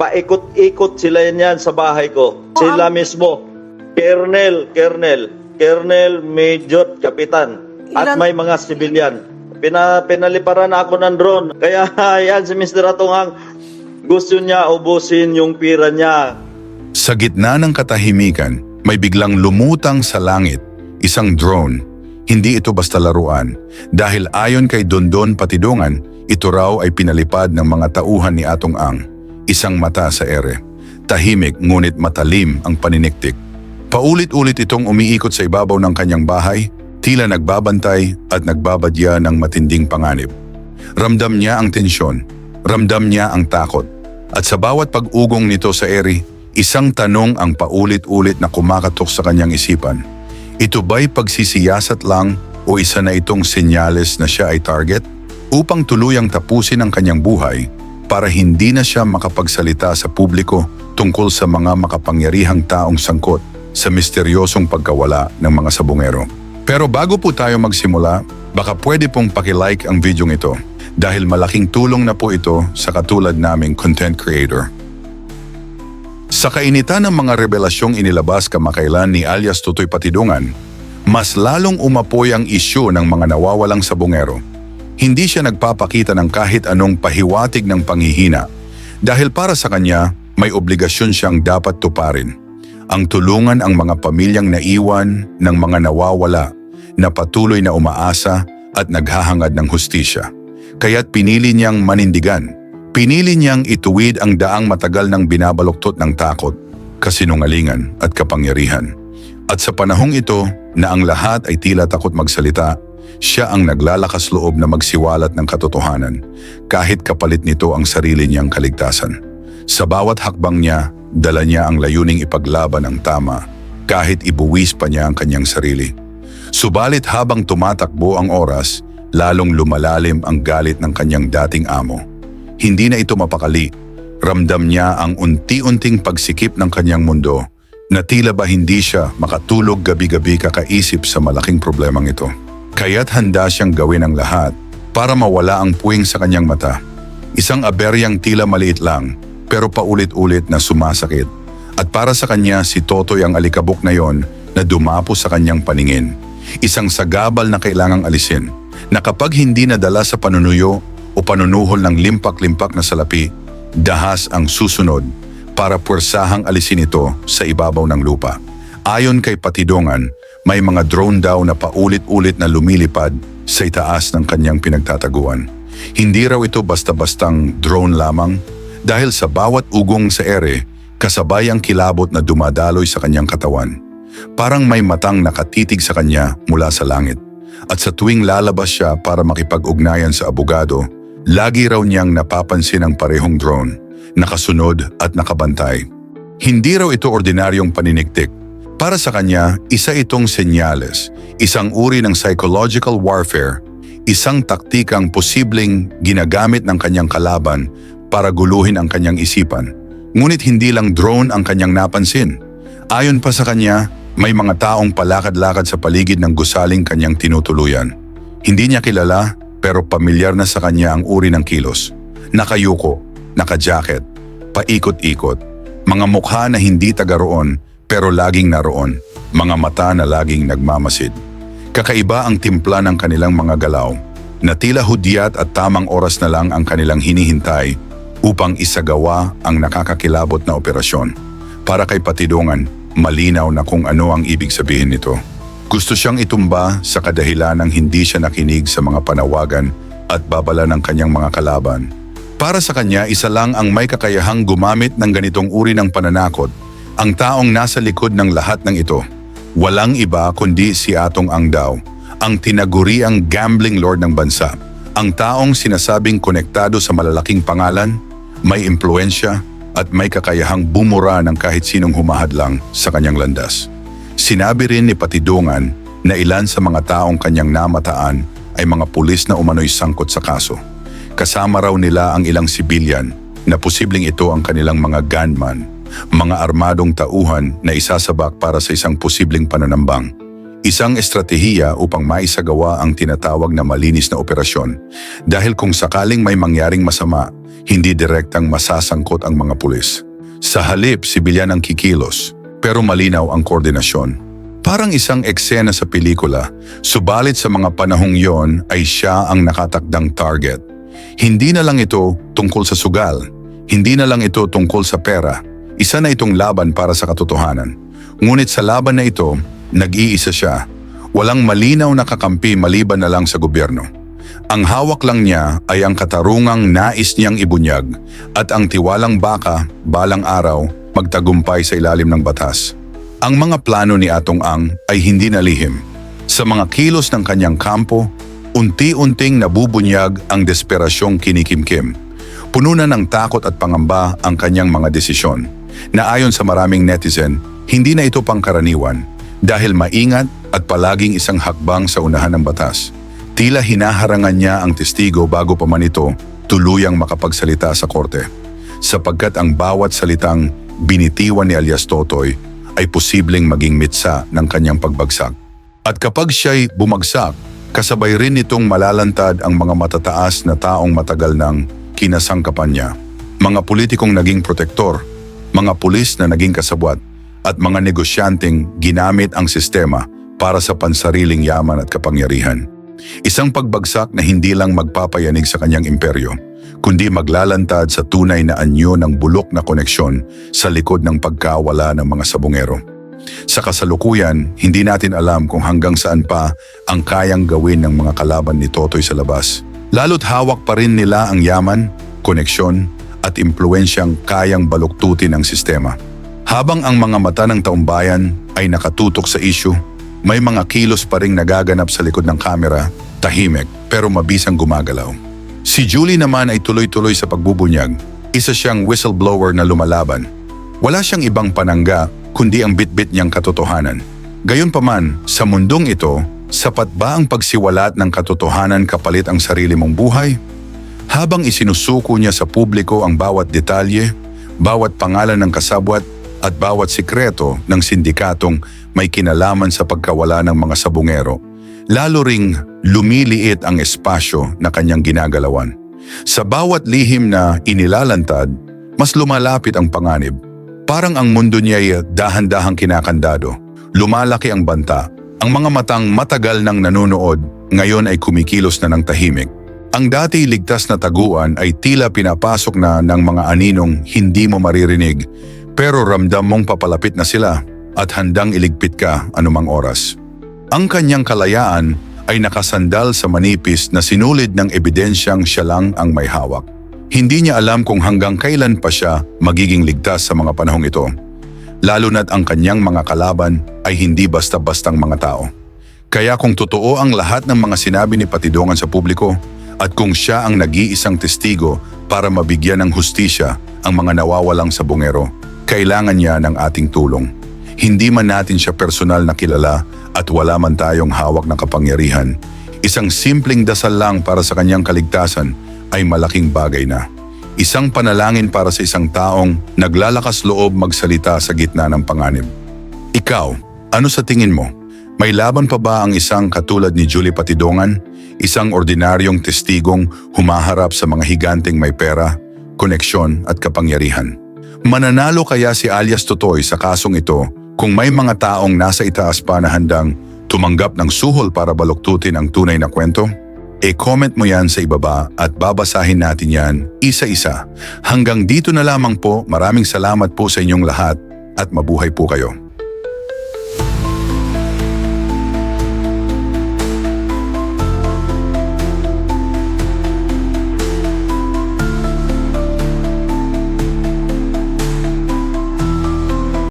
paikot-ikot sila yan sa bahay ko. Sila mismo. Colonel, Colonel, Colonel, Major, Kapitan. At Ilan- may mga sibilyan. Pina, pinaliparan ako ng drone. Kaya yan si Mr. Atunghang gusto niya ubusin yung pira niya. Sa gitna ng katahimikan, may biglang lumutang sa langit, isang drone. Hindi ito basta laruan. Dahil ayon kay Dondon Patidongan, ito raw ay pinalipad ng mga tauhan ni Atong Ang. Isang mata sa ere. Tahimik ngunit matalim ang paniniktik. Paulit-ulit itong umiikot sa ibabaw ng kanyang bahay, tila nagbabantay at nagbabadya ng matinding panganib. Ramdam niya ang tensyon, ramdam niya ang takot. At sa bawat pag-ugong nito sa eri, isang tanong ang paulit-ulit na kumakatok sa kanyang isipan. Ito ba'y pagsisiyasat lang o isa na itong senyales na siya ay target? Upang tuluyang tapusin ang kanyang buhay para hindi na siya makapagsalita sa publiko tungkol sa mga makapangyarihang taong sangkot sa misteryosong pagkawala ng mga sabungero. Pero bago po tayo magsimula, baka pwede pong pakilike ang video ito dahil malaking tulong na po ito sa katulad naming content creator. Sa kainitan ng mga revelasyong inilabas kamakailan ni alias Tutoy Patidungan, mas lalong umapoy ang isyu ng mga nawawalang sabungero. Hindi siya nagpapakita ng kahit anong pahiwatig ng panghihina dahil para sa kanya may obligasyon siyang dapat tuparin. Ang tulungan ang mga pamilyang naiwan ng mga nawawala na patuloy na umaasa at naghahangad ng hustisya. Kaya't pinili niyang manindigan. Pinili niyang ituwid ang daang matagal ng binabaluktot ng takot, kasinungalingan at kapangyarihan. At sa panahong ito na ang lahat ay tila takot magsalita, siya ang naglalakas loob na magsiwalat ng katotohanan kahit kapalit nito ang sarili niyang kaligtasan. Sa bawat hakbang niya, dala niya ang layuning ipaglaban ang tama kahit ibuwis pa niya ang kanyang sarili. Subalit habang tumatakbo ang oras, lalong lumalalim ang galit ng kanyang dating amo. Hindi na ito mapakali. Ramdam niya ang unti-unting pagsikip ng kanyang mundo na tila ba hindi siya makatulog gabi-gabi kakaisip sa malaking problemang ito. Kaya't handa siyang gawin ang lahat para mawala ang puwing sa kanyang mata. Isang aberyang tila maliit lang pero paulit-ulit na sumasakit. At para sa kanya si Totoy ang alikabok na yon na dumapo sa kanyang paningin. Isang sagabal na kailangang alisin na kapag hindi nadala sa panunuyo o panunuhol ng limpak-limpak na salapi, dahas ang susunod para puwersahang alisin ito sa ibabaw ng lupa. Ayon kay Patidongan, may mga drone daw na paulit-ulit na lumilipad sa itaas ng kanyang pinagtataguan. Hindi raw ito basta-bastang drone lamang dahil sa bawat ugong sa ere, kasabay ang kilabot na dumadaloy sa kanyang katawan. Parang may matang nakatitig sa kanya mula sa langit. At sa tuwing lalabas siya para makipag-ugnayan sa abogado, lagi raw niyang napapansin ang parehong drone, nakasunod at nakabantay. Hindi raw ito ordinaryong paniniktik. Para sa kanya, isa itong senyales, isang uri ng psychological warfare, isang taktikang posibleng ginagamit ng kanyang kalaban para guluhin ang kanyang isipan. Ngunit hindi lang drone ang kanyang napansin. Ayon pa sa kanya, may mga taong palakad-lakad sa paligid ng gusaling kanyang tinutuluyan. Hindi niya kilala pero pamilyar na sa kanya ang uri ng kilos. Nakayuko, nakajacket, paikot-ikot, mga mukha na hindi taga roon pero laging naroon, mga mata na laging nagmamasid. Kakaiba ang timpla ng kanilang mga galaw, na tila hudyat at tamang oras na lang ang kanilang hinihintay upang isagawa ang nakakakilabot na operasyon. Para kay Patidongan, malinaw na kung ano ang ibig sabihin nito. Gusto siyang itumba sa kadahilan ng hindi siya nakinig sa mga panawagan at babala ng kanyang mga kalaban. Para sa kanya, isa lang ang may kakayahang gumamit ng ganitong uri ng pananakot, ang taong nasa likod ng lahat ng ito. Walang iba kundi si Atong Ang Daw, ang tinaguriang gambling lord ng bansa, ang taong sinasabing konektado sa malalaking pangalan, may impluensya at may kakayahang bumura ng kahit sinong humahadlang sa kanyang landas. Sinabi rin ni Patidungan na ilan sa mga taong kanyang namataan ay mga pulis na umano'y sangkot sa kaso. Kasama raw nila ang ilang sibilyan na posibleng ito ang kanilang mga gunman, mga armadong tauhan na isasabak para sa isang posibleng pananambang. Isang estratehiya upang maisagawa ang tinatawag na malinis na operasyon. Dahil kung sakaling may mangyaring masama, hindi direktang masasangkot ang mga pulis. Sa halip, sibilyan ang kikilos, pero malinaw ang koordinasyon. Parang isang eksena sa pelikula, subalit sa mga panahong yon ay siya ang nakatakdang target. Hindi na lang ito tungkol sa sugal, hindi na lang ito tungkol sa pera, isa na itong laban para sa katotohanan. Ngunit sa laban na ito, nag-iisa siya. Walang malinaw na kakampi maliban na lang sa gobyerno. Ang hawak lang niya ay ang katarungang nais niyang ibunyag at ang tiwalang baka, balang araw, magtagumpay sa ilalim ng batas. Ang mga plano ni Atong Ang ay hindi nalihim. Sa mga kilos ng kanyang kampo, unti-unting nabubunyag ang desperasyong kinikimkim. Puno na ng takot at pangamba ang kanyang mga desisyon, na ayon sa maraming netizen, hindi na ito pangkaraniwan dahil maingat at palaging isang hakbang sa unahan ng batas. Tila hinaharangan niya ang testigo bago pa man ito tuluyang makapagsalita sa korte. Sapagkat ang bawat salitang binitiwan ni alias Totoy ay posibleng maging mitsa ng kanyang pagbagsak. At kapag siya'y bumagsak, kasabay rin nitong malalantad ang mga matataas na taong matagal ng kinasangkapan niya. Mga politikong naging protektor, mga pulis na naging kasabwat, at mga negosyanteng ginamit ang sistema para sa pansariling yaman at kapangyarihan. Isang pagbagsak na hindi lang magpapayanig sa kanyang imperyo, kundi maglalantad sa tunay na anyo ng bulok na koneksyon sa likod ng pagkawala ng mga sabongero. Sa kasalukuyan, hindi natin alam kung hanggang saan pa ang kayang gawin ng mga kalaban ni Totoy sa labas. Lalo't hawak pa rin nila ang yaman, koneksyon at impluensyang kayang baluktutin ang sistema. Habang ang mga mata ng taumbayan ay nakatutok sa issue, may mga kilos pa ring nagaganap sa likod ng kamera, tahimik pero mabisang gumagalaw. Si Julie naman ay tuloy-tuloy sa pagbubunyag, isa siyang whistleblower na lumalaban. Wala siyang ibang panangga kundi ang bitbit niyang katotohanan. Gayunpaman, sa mundong ito, sapat ba ang pagsiwalat ng katotohanan kapalit ang sarili mong buhay? Habang isinusuko niya sa publiko ang bawat detalye, bawat pangalan ng kasabwat at bawat sikreto ng sindikatong may kinalaman sa pagkawala ng mga sabungero, lalo ring lumiliit ang espasyo na kanyang ginagalawan. Sa bawat lihim na inilalantad, mas lumalapit ang panganib. Parang ang mundo niya ay dahan-dahang kinakandado. Lumalaki ang banta. Ang mga matang matagal nang nanonood, ngayon ay kumikilos na ng tahimik. Ang dati ligtas na taguan ay tila pinapasok na ng mga aninong hindi mo maririnig, pero ramdam mong papalapit na sila at handang iligpit ka anumang oras. Ang kanyang kalayaan ay nakasandal sa manipis na sinulid ng ebidensyang siya lang ang may hawak. Hindi niya alam kung hanggang kailan pa siya magiging ligtas sa mga panahong ito. Lalo na't ang kanyang mga kalaban ay hindi basta-bastang mga tao. Kaya kung totoo ang lahat ng mga sinabi ni Patidongan sa publiko at kung siya ang nag-iisang testigo para mabigyan ng hustisya ang mga nawawalang sabongero, kailangan niya ng ating tulong. Hindi man natin siya personal na kilala at wala man tayong hawak na kapangyarihan. Isang simpleng dasal lang para sa kanyang kaligtasan ay malaking bagay na. Isang panalangin para sa isang taong naglalakas loob magsalita sa gitna ng panganib. Ikaw, ano sa tingin mo? May laban pa ba ang isang katulad ni Julie Patidongan? Isang ordinaryong testigong humaharap sa mga higanteng may pera, koneksyon at kapangyarihan. Mananalo kaya si alias Totoy sa kasong ito kung may mga taong nasa itaas pa na handang tumanggap ng suhol para baluktutin ang tunay na kwento? E-comment mo yan sa ibaba at babasahin natin yan isa-isa. Hanggang dito na lamang po, maraming salamat po sa inyong lahat at mabuhay po kayo.